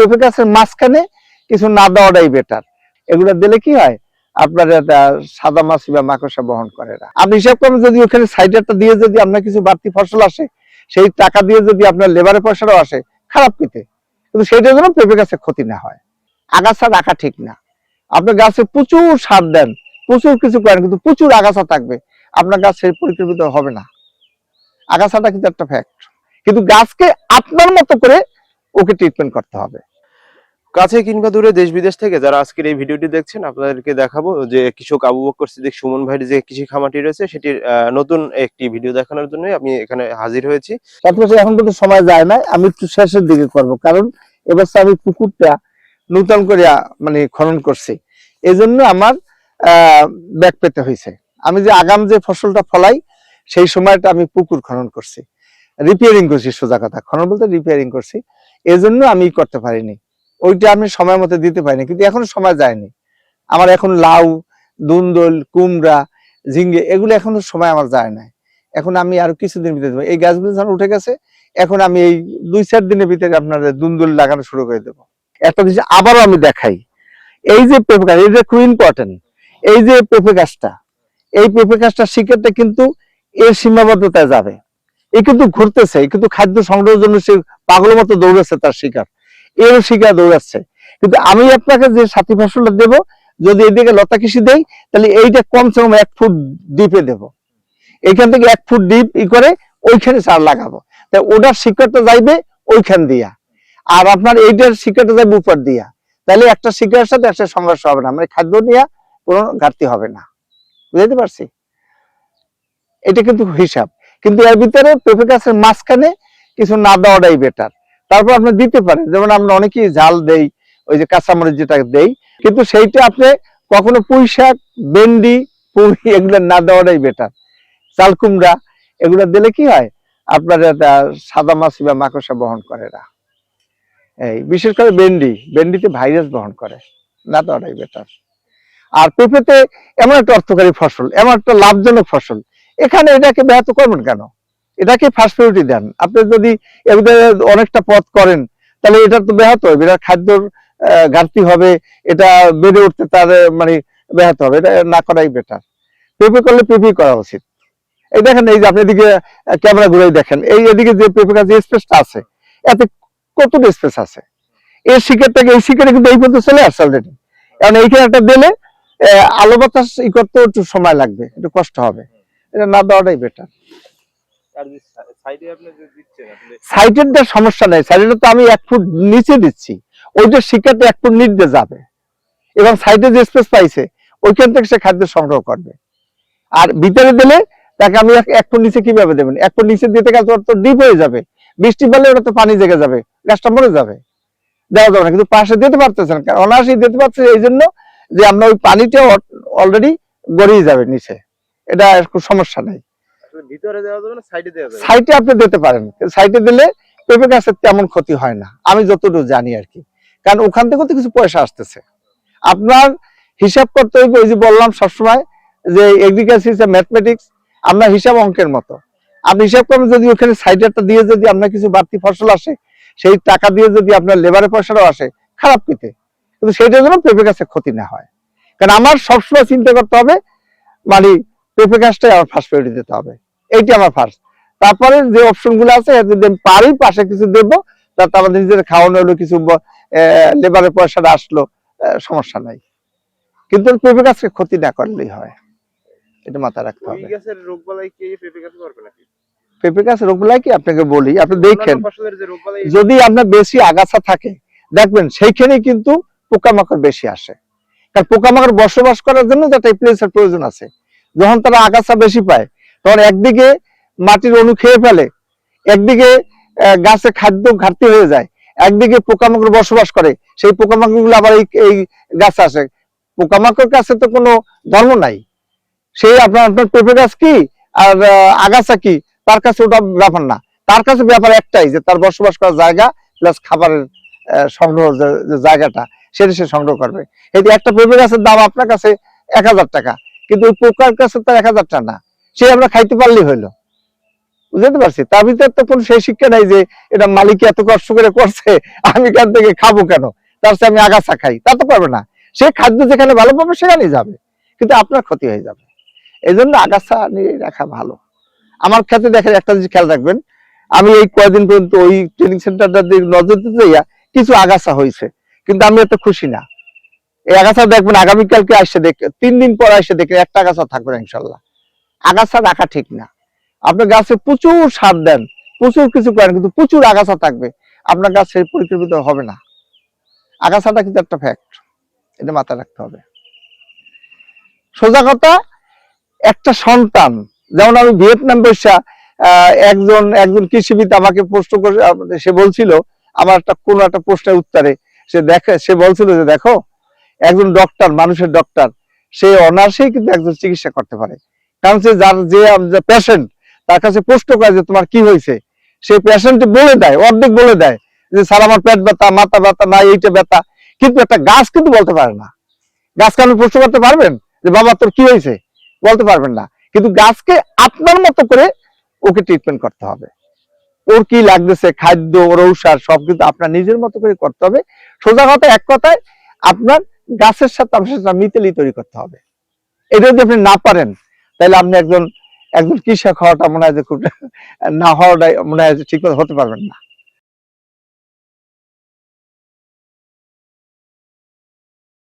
পেঁপে গাছের মাঝখানে, কিছু না দেওয়াটাই বেটার এগুলো দিলে কি হয়? আপনার এটা সাদা মাছি বা মাকড়সা বহন করে না। আপনি হিসাব করেন, যদি ওখানে সাইডারটা দিয়ে যদি আপনার কিছু বাড়তি ফসল আসে, সেই টাকা দিয়ে যদি আপনার লেবারের পয়সাটাও আসে, খারাপ কিতে? কিন্তু সেইটার জন্য পেঁপে গাছে ক্ষতি না হয়। আগাছা রাখা ঠিক না। আপনি গাছে প্রচুর সার দেন, প্রচুর কিছু করেন, কিন্তু প্রচুর আগাছা থাকবে। আপনার গাছ সেই পরিকল্পিত হবে না। আগাছাটা কিন্তু একটা ফ্যাক্ট কিন্তু গাছকে আপনার মতো করে ওকে ট্রিটমেন্ট করতে হবে। কাছে কিংবা দূরে দেশ বিদেশ থেকে যারা আজকের এই ভিডিওটি দেখছেন, আপনাদেরকে দেখাবো যে কৃষক আবু বকর সিদ্দিক সুমন ভাইয়ের যে কৃষি খামারটি রয়েছে, সেটির নতুন একটি ভিডিও দেখানোর জন্য আমি এখানে হাজির হয়েছি। তারপরে এখন কিন্তু সময় যায় না আমি একটু শেষের দিকে করব, কারণ এবার আমি পুকুরটা নূতন করে মানে খনন করছি। এই জন্য আমার ব্যাগ পেতে হয়েছে। আমি যে আগাম যে ফসলটা ফলাই, সেই সময়টা আমি পুকুর খনন করছি। রিপেয়ারিং করছি, সোজা কথা। খনন বলতে রিপেয়ারিং করছি। এই জন্য আমি করতে পারিনি। ওইটা আমি সময় মতো দিতে পারিনি, কিন্তু এখন সময় যায়নি। আমার এখন লাউ, দুন্দল, কুমড়া, ঝিঙ্গে এগুলো এখনও সময় আমার যায় না এখন আমি আরও কিছুদিন ভিতরে দেবো। এই গাছগুলো যখন উঠে গেছে, এখন আমি এই দুই চার দিনের ভিতরে আপনার দুন্দুল লাগানো শুরু করে দেবো। একটা জিনিস আবারও আমি দেখাই। এই যে পেঁপে গাছ এটা খুব ইম্পর্টেন্ট এই যে পেঁপে গাছটা, এই পেঁপে গাছটা শিকারটা কিন্তু এর সীমাবদ্ধতায় যাবে। এ কিন্তু ঘুরতেছে কিন্তু খাদ্য সংগ্রহের জন্য সে পাগলের মতো দৌড়েছে তার শিকার। এর শিকার দৌড়াচ্ছে। কিন্তু আমি আপনাকে যে সাথী ফসলটা দেবো, যদি এদিকে লতা কৃষি দেই, তাহলে এইটা কমসে কম এক ফুট ডিপে দেবো। এখান থেকে এক ফুট ডিপ ই করে ওইখানে সার লাগাবো। তাই ওটার শিকড়টা যাইবে ওইখান দিয়া। আর আপনার এইটার শিকড়টা যাইবে উপর দিয়া। তাহলে একটা শিকড়ের সাথে একটা সংঘর্ষ হবে না। মানে খাদ্য নিয়ে কোনো ঘাটতি হবে না। বুঝতে পারছি? এটা কিন্তু হিসাব। কিন্তু এর ভিতরে পেঁপে গাছের মাঝখানে কিছু না দেওয়াটাই বেটার তারপর আপনি দিতে পারেন। যেমন আমরা অনেকেই ঝাল দেই, ওই যে কাঁচামরিচ যেটা দেই, কিন্তু সেইটা আপনি কখনো পুঁই শাক, ভেন্ডি, পুঁই এগুলো না দেওয়াটাই বেটার চাল কুমড়া, এগুলো দিলে কি হয়? আপনার সাদা মাছি বা মাকড়সা বহন করে না। এই, বিশেষ করে ভেন্ডি, ভেন্ডিতে ভাইরাস বহন করে, না দেওয়াটাই বেটার আর পেঁপেতে এমন একটা অর্থকারী ফসল, এমন একটা লাভজনক ফসল। এখানে এটাকে ব্যাহত করবেন কেন? এটাকে ফার্স্ট প্রায়োরিটি দেন। আপনি যদি অনেকটা পথ করেন, তাহলে এটা তো ব্যাহত হবে। এটা খাদ্যর ঘাটতি হবে, এটা বেড়ে উঠতে তার মানে ব্যাহত হবে। এটা না করাই বেটার পেঁপে করলে পেঁপেই করা উচিত। এই দেখেন, এই যে আপনি এদিকে ক্যামেরা ঘুরে দেখেন। এই এদিকে যে পেঁপে গাছ স্পেসটা আছে, এতে কতটা স্পেস আছে? এই শিকার থেকে, এই শিকারে কিন্তু এই পর্যন্ত চলে আসছে অলরেডি কারণ এইখানে একটা দিলে আলো বাতাস ই করতে একটু সময় লাগবে, একটু কষ্ট হবে। এটা না দেওয়াটাই বেটার আর যে সাইডে আপনি যে দিচ্ছেন আসলে সাইডেরটা সমস্যা নেই সাইডের তো আমি এক ফুট নিচে দিচ্ছি। ওইটা শিকারটা এক ফুট নিচে যাবে। এবং সাইডে যে স্পেস পাইছে, ওইখান থেকে সে খাদ্য সংগ্রহ করবে। আর ভিতরে দিলে তাকে আমি এক- ফুট নিচে কীভাবে দেবেন? এক ফুট নিচে দিতে তো ডিপ হয়ে যাবে। বৃষ্টি পেলে ওটা তো পানি জেগে যাবে, গাছটা মরে যাবে। দেওয়া যাবে না, কিন্তু পাশে দিতে পারতেছেন কারণ অনায়াসেই দিতে পারছে এই জন্য যে আমরা ওই পানিটা অলরেডি গড়িয়ে যাবে নিচে। এটা কোনো সমস্যা নেই। ভিতরে দেওয়া যাবে না সাইডে দেওয়া যাবে সাইটে আপনি দিতে পারেন সাইটে দিলে পেঁপে গাছের তেমন ক্ষতি হয় না। আমি যতটুকু জানি আর কি। কারণ ওখান তো কিছু পয়সা আসতেছে। আপনার হিসাব করতে হইবে ওই যে বললাম সবসময় যে এগ্রিকালচার ম্যাথমেটিক্স আমরা হিসাব অঙ্কের মতো। আপনি হিসাব করেন যদি ওখানে সাইডারটা দিয়ে যদি আপনার কিছু বাড়তি ফসল আসে, সেই টাকা দিয়ে যদি আপনার লেবারের পয়সাটাও আসে, খারাপ কিতে? কিন্তু সেইটার জন্য পেঁপে গাছের ক্ষতি না হয়। কারণ আমার সবসময় চিন্তা করতে হবে মানে পেঁপে গাছটাই আমার ফার্স্ট প্রায়োরিটি দিতে হবে। এইটা আমার ফার্স্ট তারপরে যে অপশনগুলো আছে যদি আমি পারি পাশে কিছু দেবো তাতে আমাদের নিজের খাওয়ানো হলো কিছু লেবারের পয়সাটা আসলো সমস্যা নাই। কিন্তু পেঁপে গাছকে ক্ষতি না করলেই হয়। এটা মাথায় রাখতে হবে। পেঁপে গাছে রোগগুলাই কি? আপনাকে বলি আপনি দেখেন যদি আপনার বেশি আগাছা থাকে দেখবেন সেইখানে কিন্তু পোকামাকড় বেশি আসে। কারণ পোকামাকড় বসবাস করার জন্য তো একটা প্লেসের প্রয়োজন আছে। যখন তারা আগাছা বেশি পায় তখন একদিকে মাটির অণু খেয়ে ফেলে, একদিকে গাছে খাদ্য ঘাটতি হয়ে যায়, একদিকে পোকামাকড় বসবাস করে, সেই পোকামাকড়গুলো আবার এই এই গাছে আসে। পোকামাকড় কাছে তো কোনো ধর্ম নাই। সেই আপনার আপনার পেঁপে গাছ কি? আর আগাছা কি? তার কাছে ওটা ব্যাপার না। তার কাছে ব্যাপার একটাই যে তার বসবাস করার জায়গা প্লাস খাবারের সংগ্রহ জায়গাটা সেটা সে সংগ্রহ করবে। এই একটা পেঁপে গাছের দাম আপনার কাছে এক হাজার টাকা, কিন্তু ওই পোকার কাছে তার এক হাজার টাকা না। সে আমরা খাইতে পারলেই হইল। বুঝতে পারছি? তার ভিতরে তো কোনো সেই শিক্ষা নাই যে এটা মালিক এত কষ্ট করে করছে, আমি এখান থেকে খাব কেন? তার চেয়ে আমি আগাছা খাই, তা তো পারবে না। সে খাদ্য যেখানে ভালো পাবে, সেখানেই যাবে। কিন্তু আপনার ক্ষতি হয়ে যাবে। এই জন্য আগাছা নিয়ে রাখা ভালো। আমার ক্ষেত্রে দেখেন, একটা জিনিস খেয়াল রাখবেন। আমি এই কয়দিন পর্যন্ত ওই ট্রেনিং সেন্টারটা দিকে নজর দিতে যাইয়া কিছু আগাছা হয়েছে। কিন্তু আমি এত খুশি না। এই আগাছা দেখবেন, আগামীকালকে আসছে দেখ, তিন দিন পর আসছে দেখে একটা আগাছা থাকবে ইনশাল্লাহ। আগাছা রাখা ঠিক না। আপনার গাছে প্রচুর সার দেন, প্রচুর কিছু করেন, কিন্তু প্রচুর আগাছা থাকবে। আপনার গাছ সেই পরিকল্পিত হবে না। আগাছাটা কিন্তু একটা ফ্যাক্ট এটা মাথায় রাখতে হবে। সোজা কথা, একটা সন্তান, যেমন আমি ভিয়েতনাম বৈশা একজন একজন কৃষিবিদ আমাকে প্রশ্ন করে, সে বলছিল, আমার একটা কোন একটা প্রশ্নের উত্তরে, সে দেখে, সে বলছিল যে দেখো, একজন ডক্টর মানুষের ডক্টর সে অনার্সেই কিন্তু একজন চিকিৎসা করতে পারে। কারণ সে যার যে পেশেন্ট তার কাছে প্রশ্ন করে যে তোমার কি হয়েছে? সে পেশেন্ট বলে দেয়, অর্ধেক বলে দেয় যে, স্যার, আমার পেট ব্যথা, মাথা ব্যথা না এইটা ব্যথা। কিন্তু একটা গাছ কিন্তু বলতে পারে না। গাছকে আপনি প্রশ্ন করতে পারবেন? যে, বাবা, তোর কি হয়েছে? বলতে পারবেন না। কিন্তু গাছকে আপনার মতো করে ওকে ট্রিটমেন্ট করতে হবে। ওর কি লাগতেছে, খাদ্য, ওর ঔষধ, সব কিন্তু আপনার নিজের মতো করে করতে হবে। সোজা কথা, এক কথায়, আপনার গাছের সাথে, আপনার সাথে মিতেলি তৈরি করতে হবে। এটা যদি আপনি না পারেন তাহলে আপনি একজন একজন কৃষক হওয়াটা মনে হয় যে খুব না হওয়াটাই মনে হয় ঠিক মতো হতে পারবেন না।